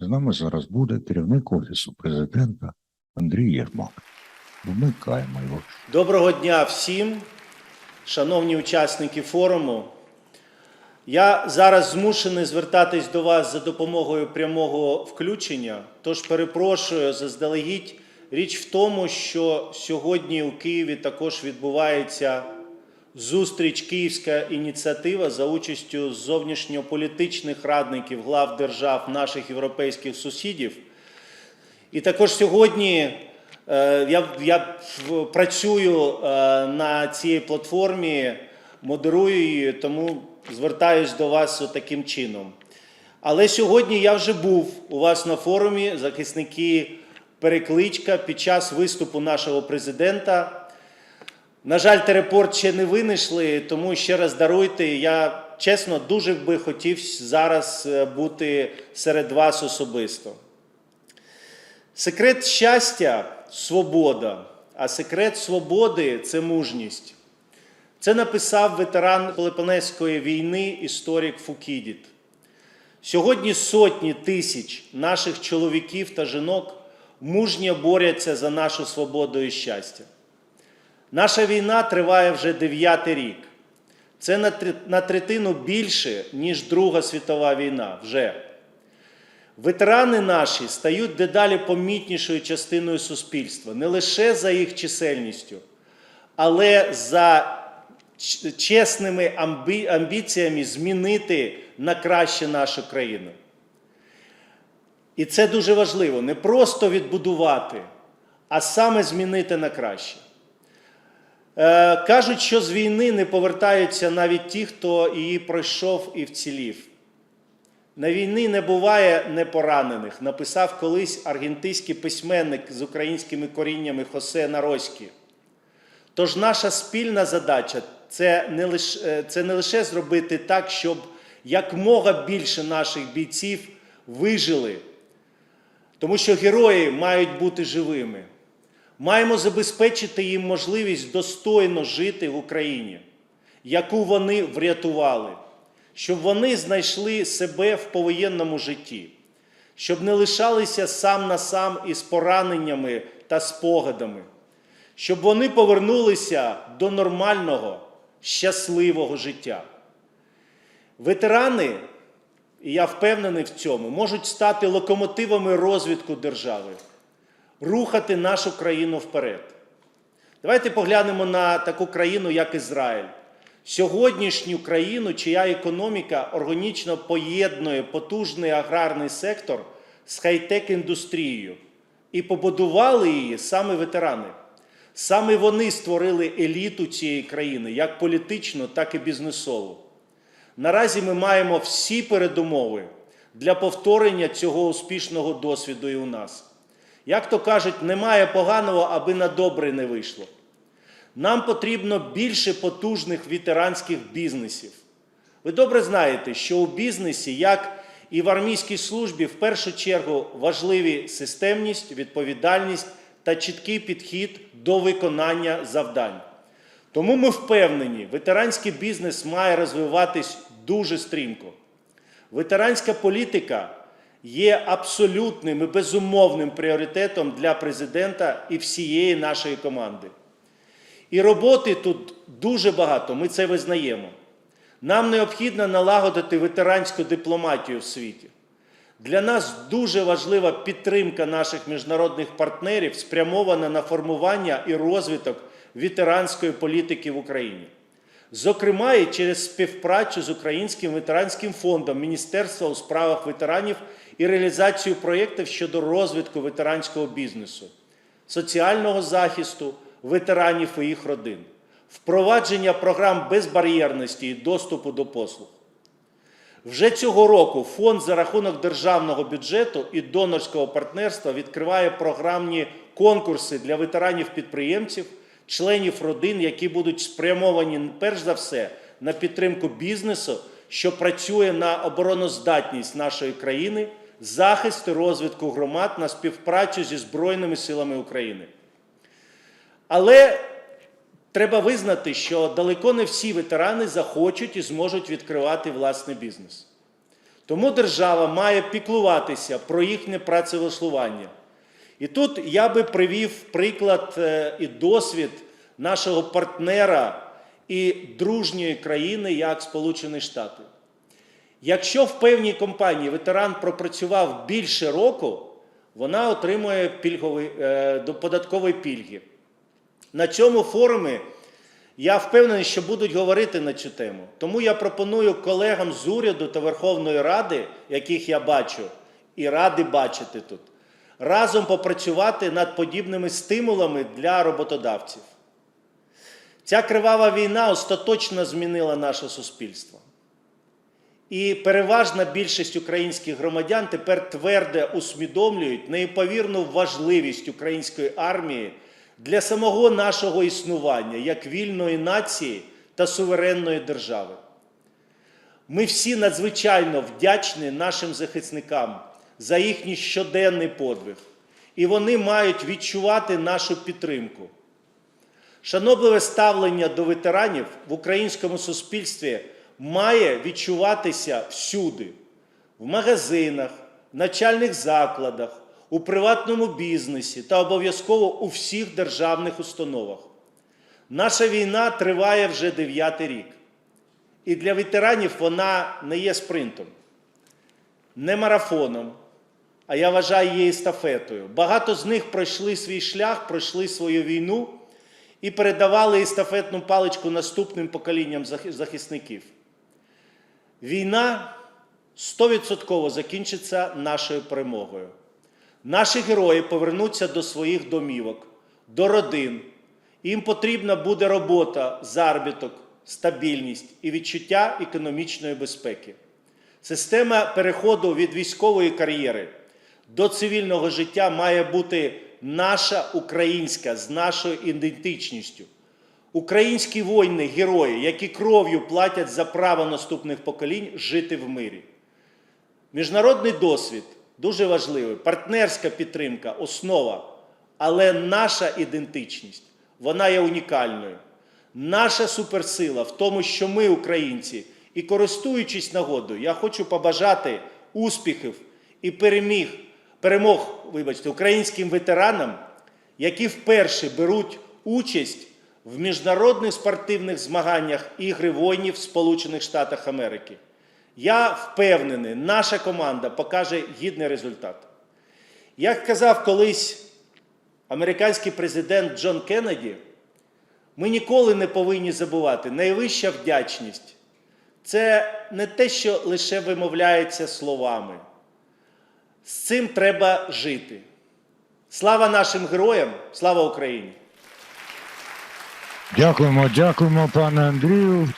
З нами зараз буде керівник Офісу президента Андрій Єрмак. Вмикаємо його. Доброго дня всім, шановні учасники форуму. Я зараз змушений звертатись до вас за допомогою прямого включення, тож перепрошую заздалегідь. Річ в тому, що сьогодні у Києві також відбувається зустріч Київська ініціатива за участю зовнішньополітичних радників глав держав наших європейських сусідів. І також сьогодні е, я, я працюю е, на цій платформі, модерую її, тому звертаюсь до вас таким чином. Але сьогодні я вже був у вас на форумі захисники перекличка під час виступу нашого президента. На жаль, терепорт ще не винайшли, тому ще раз даруйте. Я чесно дуже би хотів зараз е, бути серед вас особисто. Секрет щастя свобода, а секрет свободи це мужність. Це написав ветеран Пелопонезької війни історик Фукідіт. Сьогодні сотні тисяч наших чоловіків та жінок мужньо борються за нашу свободу і щастя. Наша війна триває вже дев'ятий рік. Це на третину більше, ніж Друга світова війна вже. Ветерани наші стають дедалі помітнішою частиною суспільства не лише за їх чисельністю, але за чесними амбі- амбіціями змінити на краще нашу країну. І це дуже важливо не просто відбудувати, а саме змінити на краще. Е, кажуть, що з війни не повертаються навіть ті, хто її пройшов і вцілів. На війні не буває непоранених, написав колись аргентинський письменник з українськими коріннями Хосе Нарозькі. Тож наша спільна задача це не лише, це не лише зробити так, щоб якмога більше наших бійців вижили, тому що герої мають бути живими. Маємо забезпечити їм можливість достойно жити в Україні, яку вони врятували, щоб вони знайшли себе в повоєнному житті, щоб не лишалися сам на сам із пораненнями та спогадами, щоб вони повернулися до нормального, щасливого життя. Ветерани, і я впевнений в цьому, можуть стати локомотивами розвитку держави, рухати нашу країну вперед. Давайте поглянемо на таку країну, як Ізраїль. Сьогоднішню країну, чия економіка органічно поєднує потужний аграрний сектор з хай-тек індустрією. І побудували її саме ветерани. Саме вони створили еліту цієї країни, як політичну, так і бізнесову. Наразі ми маємо всі передумови для повторення цього успішного досвіду і у нас. Як то кажуть, немає поганого, аби на добре не вийшло. Нам потрібно більше потужних ветеранських бізнесів. Ви добре знаєте, що у бізнесі, як і в армійській службі, в першу чергу важливі системність, відповідальність та чіткий підхід до виконання завдань. Тому ми впевнені, ветеранський бізнес має розвиватись дуже стрімко. Ветеранська політика є абсолютним і безумовним пріоритетом для президента і всієї нашої команди. І роботи тут дуже багато, ми це визнаємо. Нам необхідно налагодити ветеранську дипломатію в світі. Для нас дуже важлива підтримка наших міжнародних партнерів, спрямована на формування і розвиток ветеранської політики в Україні. Зокрема, і через співпрацю з Українським ветеранським фондом Міністерства у справах ветеранів і реалізацію проєктів щодо розвитку ветеранського бізнесу, соціального захисту ветеранів і їх родин, впровадження програм безбар'єрності і доступу до послуг. Вже цього року фонд за рахунок державного бюджету і донорського партнерства відкриває програмні конкурси для ветеранів-підприємців, членів родин, які будуть спрямовані перш за все на підтримку бізнесу, що працює на обороноздатність нашої країни, захист і розвитку громад на співпрацю зі Збройними силами України. Але треба визнати, що далеко не всі ветерани захочуть і зможуть відкривати власний бізнес. Тому держава має піклуватися про їхнє працевлаштування. І тут я би привів приклад е, і досвід нашого партнера і дружньої країни, як Сполучені Штати. Якщо в певній компанії ветеран пропрацював більше року, вона отримує пільговий, е, податкові пільги. На цьому форумі я впевнений, що будуть говорити на цю тему. Тому я пропоную колегам з уряду та Верховної Ради, яких я бачу, і ради бачити тут, разом попрацювати над подібними стимулами для роботодавців. Ця кривава війна остаточно змінила наше суспільство. І переважна більшість українських громадян тепер твердо усвідомлюють неймовірну важливість української армії для самого нашого існування як вільної нації та суверенної держави. Ми всі надзвичайно вдячні нашим захисникам за їхній щоденний подвиг, і вони мають відчувати нашу підтримку. Шанобливе ставлення до ветеранів в українському суспільстві має відчуватися всюди: в магазинах, в навчальних закладах, у приватному бізнесі та обов'язково у всіх державних установах. Наша війна триває вже дев'ятий рік. І для ветеранів вона не є спринтом, не марафоном, а я вважаю її естафетою. Багато з них пройшли свій шлях, пройшли свою війну і передавали естафетну паличку наступним поколінням захисників. Війна 100% закінчиться нашою перемогою. Наші герої повернуться до своїх домівок, до родин. Їм потрібна буде робота, заробіток, стабільність і відчуття економічної безпеки. Система переходу від військової кар'єри до цивільного життя має бути наша українська з нашою ідентичністю. Українські воїни, герої, які кров'ю платять за право наступних поколінь жити в мирі. Міжнародний досвід дуже важливий, партнерська підтримка основа. Але наша ідентичність, вона є унікальною. Наша суперсила в тому, що ми, українці, і користуючись нагодою, я хочу побажати успіхів і переміг, перемог вибачте, українським ветеранам, які вперше беруть участь в міжнародних спортивних змаганнях Ігри воїнів Сполучених Штатах Америки. Я впевнений, наша команда покаже гідний результат. Як казав колись американський президент Джон Кеннеді, ми ніколи не повинні забувати, найвища вдячність це не те, що лише вимовляється словами. З цим треба жити. Слава нашим героям, слава Україні! Дякуємо, дякуємо, пане Андрію.